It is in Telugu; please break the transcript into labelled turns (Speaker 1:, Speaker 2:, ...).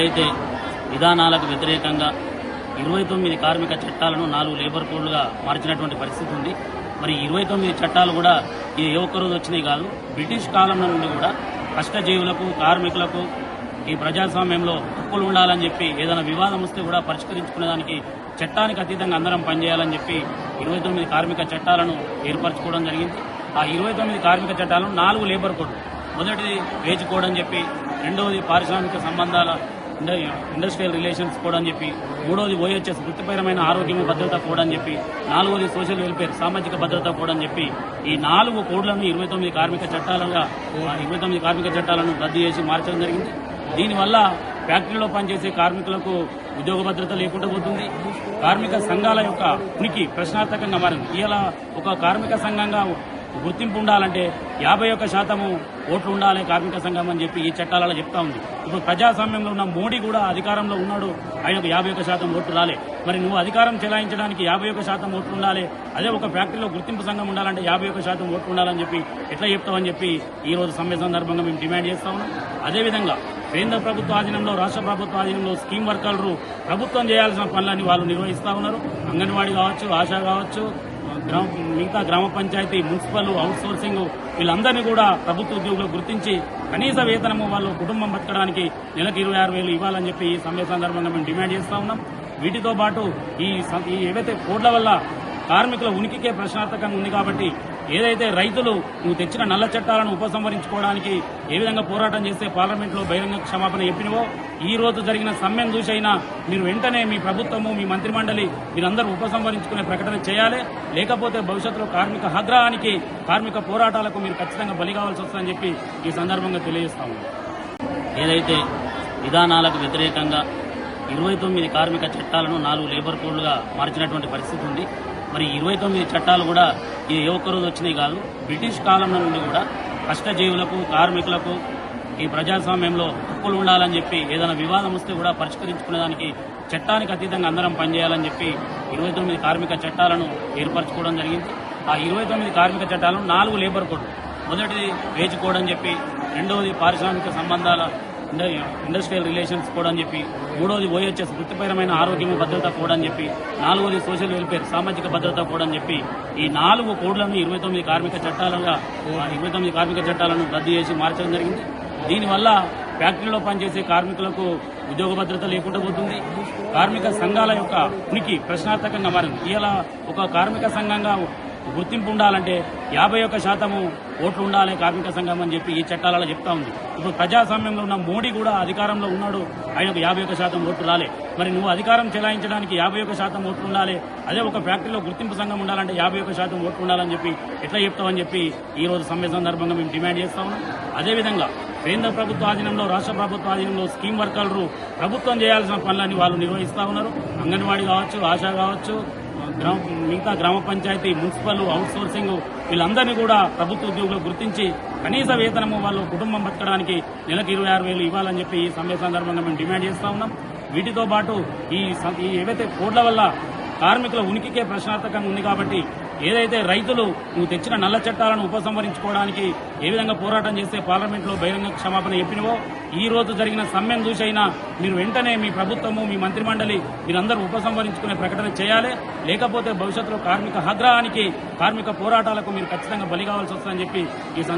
Speaker 1: ఏదైతే విధానాలకు వ్యతిరేకంగా ఇరవై తొమ్మిది కార్మిక చట్టాలను నాలుగు లేబర్ కోడ్లుగా మార్చినటువంటి పరిస్థితి ఉంది. మరి ఇరవై తొమ్మిది చట్టాలు కూడా ఇది ఏ రోజు వచ్చినాయి కాదు. బ్రిటిష్ కాలం నుండి కూడా కష్టజీవులకు కార్మికులకు ఈ ప్రజాస్వామ్యంలో హక్కులు ఉండాలని చెప్పి ఏదైనా వివాదం వస్తే కూడా పరిష్కరించుకునేదానికి చట్టానికి అతీతంగా అందరం పనిచేయాలని చెప్పి ఇరవై తొమ్మిది కార్మిక చట్టాలను ఏర్పరచుకోవడం జరిగింది. ఆ ఇరవై తొమ్మిది కార్మిక చట్టాలను నాలుగు లేబర్ కోడ్ మొదటిది వేజ్ కోడ్ అని చెప్పి రెండవది పారిశ్రామిక సంబంధాల ఇండస్ట్రియల్ రిలేషన్స్ కూడా అని చెప్పి మూడవది ఓహెచ్ఎస్ వృత్తిపరమైన ఆరోగ్యం భద్రత కూడా అని చెప్పి నాలుగవది సోషల్ వెల్ఫేర్ సామాజిక భద్రత కూడా అని చెప్పి ఈ నాలుగు కోడ్లను ఇరవై తొమ్మిది కార్మిక చట్టాలుగా ఇరవై తొమ్మిది కార్మిక చట్టాలను రద్దు చేసి మార్చడం జరిగింది. దీనివల్ల ఫ్యాక్టరీలో పనిచేసే కార్మికులకు ఉద్యోగ భద్రత లేకుండా పోతుంది. కార్మిక సంఘాల యొక్క ఉనికి ప్రశ్నార్థకంగా మారింది. ఇలా ఒక కార్మిక సంఘంగా గుర్తింపు ఉండాలంటే యాభై ఒక్క శాతము ఓట్లు ఉండాలి కార్మిక సంఘం అని చెప్పి ఈ చట్టాలలో చెప్తా ఉంది. ఇప్పుడు ప్రజాస్వామ్యంలో ఉన్న మోడీ కూడా అధికారంలో ఉన్నాడు. ఆయనకు యాభై ఒక్క శాతం ఓట్లు రాలే. మరి నువ్వు అధికారం చెలాయించడానికి యాభై ఒక్క శాతం ఓట్లు ఉండాలి. అదే ఒక ఫ్యాక్టరీలో గుర్తింపు సంఘం ఉండాలంటే యాభై ఒక్క శాతం ఓట్లు ఉండాలని చెప్పి ఎట్లా చెప్తావని చెప్పి ఈ రోజు సమ్మె సందర్భంగా మేము డిమాండ్ చేస్తా ఉన్నాం. అదేవిధంగా కేంద్ర ప్రభుత్వ ఆధీనంలో రాష్ట్ర ప్రభుత్వ ఆధీనంలో స్కీమ్ వర్కర్లు ప్రభుత్వం చేయాల్సిన పనులన్నీ వాళ్ళు నిర్వహిస్తా ఉన్నారు. అంగన్వాడీ కావచ్చు ఆశా కావచ్చు గ్రామ మిగతా గ్రామ పంచాయతీ మున్సిపల్ అవుట్ సోర్సింగ్ వీళ్ళందరినీ కూడా ప్రభుత్వ ఉద్యోగులు గుర్తించి కనీస వేతనము వాళ్ళు కుటుంబం బతకడానికి నెలకు ఇరవై ఆరు వేలు ఇవ్వాలని చెప్పి ఈ సమ్మె సందర్భంగా మేము డిమాండ్ చేస్తా ఉన్నాం. వీటితో పాటు ఈ ఈ ఏవైతే కోడ్ల వల్ల కార్మికుల ఉనికికే ప్రశ్నార్థకంగా ఉంది కాబట్టి ఏదైతే రైతులు నువ్వు తెచ్చిన నల్ల చట్టాలను ఉపసంహరించుకోవడానికి ఏ విధంగా పోరాటం చేస్తే పార్లమెంట్లో బహిరంగ క్షమాపణ చెప్పినవో ఈ రోజు జరిగిన సమ్మెం చూసైనా మీరు వెంటనే మీ ప్రభుత్వము మీ మంత్రిమండలి మీరందరూ ఉపసంహరించుకునే ప్రకటన చేయాలి. లేకపోతే భవిష్యత్తులో కార్మిక ఆగ్రహానికి కార్మిక పోరాటాలకు మీరు ఖచ్చితంగా బలి కావాల్సి వస్తుందని చెప్పి ఈ సందర్భంగా తెలియజేస్తాము ఏదైతే విధానాలకు వ్యతిరేకంగా ఇరవై తొమ్మిది కార్మిక చట్టాలను నాలుగు లేబర్ కోడ్లుగా మార్చినటువంటి పరిస్థితి ఉంది. మరి ఇరవై తొమ్మిది చట్టాలు కూడా ఇది ఏ రోజు వచ్చినాయి కాదు. బ్రిటిష్ కాలం నుండి కూడా కష్టజీవులకు కార్మికులకు ఈ ప్రజాస్వామ్యంలో హక్కులు ఉండాలని చెప్పి ఏదైనా వివాదం వస్తే కూడా పరిష్కరించుకునేదానికి చట్టానికి అతీతంగా అందరం పనిచేయాలని చెప్పి ఇరవై తొమ్మిది కార్మిక చట్టాలను ఏర్పరచుకోవడం జరిగింది. ఆ ఇరవై తొమ్మిది కార్మిక చట్టాలను నాలుగు లేబర్ కోడ్ మొదటిది వేజ్ కోడ్ అని చెప్పి రెండవది పారిశ్రామిక సంబంధాల ఇండస్ట్రియల్ రిలేషన్స్ కూడా అని చెప్పి మూడవది ఓహెచ్ఎస్ వృత్తిపరమైన ఆరోగ్యం భద్రత కూడా అని చెప్పి నాలుగోది సోషల్ వెల్ఫేర్ సామాజిక భద్రత కూడా అని చెప్పి ఈ నాలుగు కోడ్లను ఇరవై తొమ్మిది కార్మిక చట్టాలుగా ఇరవై తొమ్మిది కార్మిక చట్టాలను రద్దు చేసి మార్చడం జరిగింది. దీనివల్ల ఫ్యాక్టరీలో పనిచేసే కార్మికులకు ఉద్యోగ భద్రత లేకుండా పోతుంది. కార్మిక సంఘాల యొక్క ఉనికి ప్రశ్నార్థకంగా మారింది. ఇలా ఒక కార్మిక సంఘంగా గుర్తింపు ఉండాలంటే యాభై ఒక్క శాతము ఓట్లు ఉండాలి కార్మిక సంఘం అని చెప్పి ఈ చట్టాలలో చెప్తా ఉంది. ఇప్పుడు ప్రజాస్వామ్యంలో ఉన్న మోడీ కూడా అధికారంలో ఉన్నాడు. ఆయనకు యాభై ఒక్క శాతం ఓట్లు రాలే. మరి నువ్వు అధికారం చెలాయించడానికి యాభై ఒక్క శాతం ఓట్లు ఉండాలి. అదే ఒక ఫ్యాక్టరీలో గుర్తింపు సంఘం ఉండాలంటే యాభై ఒక్క శాతం ఓట్లు ఉండాలని చెప్పి ఎట్లా చెప్తావని చెప్పి ఈ రోజు సమ్మె సందర్భంగా మేము డిమాండ్ చేస్తా ఉన్నాం. అదేవిధంగా కేంద్ర ప్రభుత్వ ఆధీనంలో రాష్ట్ర ప్రభుత్వ ఆధీనంలో స్కీమ్ వర్కర్లు ప్రభుత్వం చేయాల్సిన పనులన్నీ వాళ్ళు నిర్వహిస్తా ఉన్నారు. అంగన్వాడీ కావచ్చు ఆశా కావచ్చు గ్రామ మిగతా గ్రామ పంచాయతీ మున్సిపల్ అవుట్ సోర్సింగ్ వీళ్ళందరినీ కూడా ప్రభుత్వ ఉద్యోగులు గుర్తించి కనీస వేతనము వాళ్ళు కుటుంబం బతకడానికి నెలకు ఇరవై ఆరు వేలు ఇవ్వాలని చెప్పి ఈ సమ్మె సందర్భంగా మేము డిమాండ్ చేస్తా ఉన్నాం. వీటితో పాటు ఈ ఈ ఏవైతే కోడ్ల వల్ల కార్మికుల ఉనికికే ప్రశ్నార్థకంగా ఉంది కాబట్టి ఏదైతే రైతులు నువ్వు తెచ్చిన నల్ల చట్టాలను ఉపసంహరించుకోవడానికి ఏ విధంగా పోరాటం చేస్తే పార్లమెంట్లో బహిరంగ క్షమాపణ చెప్పినవో ఈ రోజు జరిగిన సమ్మెను చూసైనా మీరు వెంటనే మీ ప్రభుత్వము మీ మంత్రిమండలి మీరందరూ ఉపసంహరించుకునే ప్రకటన చేయాలి. లేకపోతే భవిష్యత్తులో కార్మిక ఆగ్రహానికి కార్మిక పోరాటాలకు మీరు ఖచ్చితంగా బలి కావాల్సి వస్తుందని చెప్పి ఈ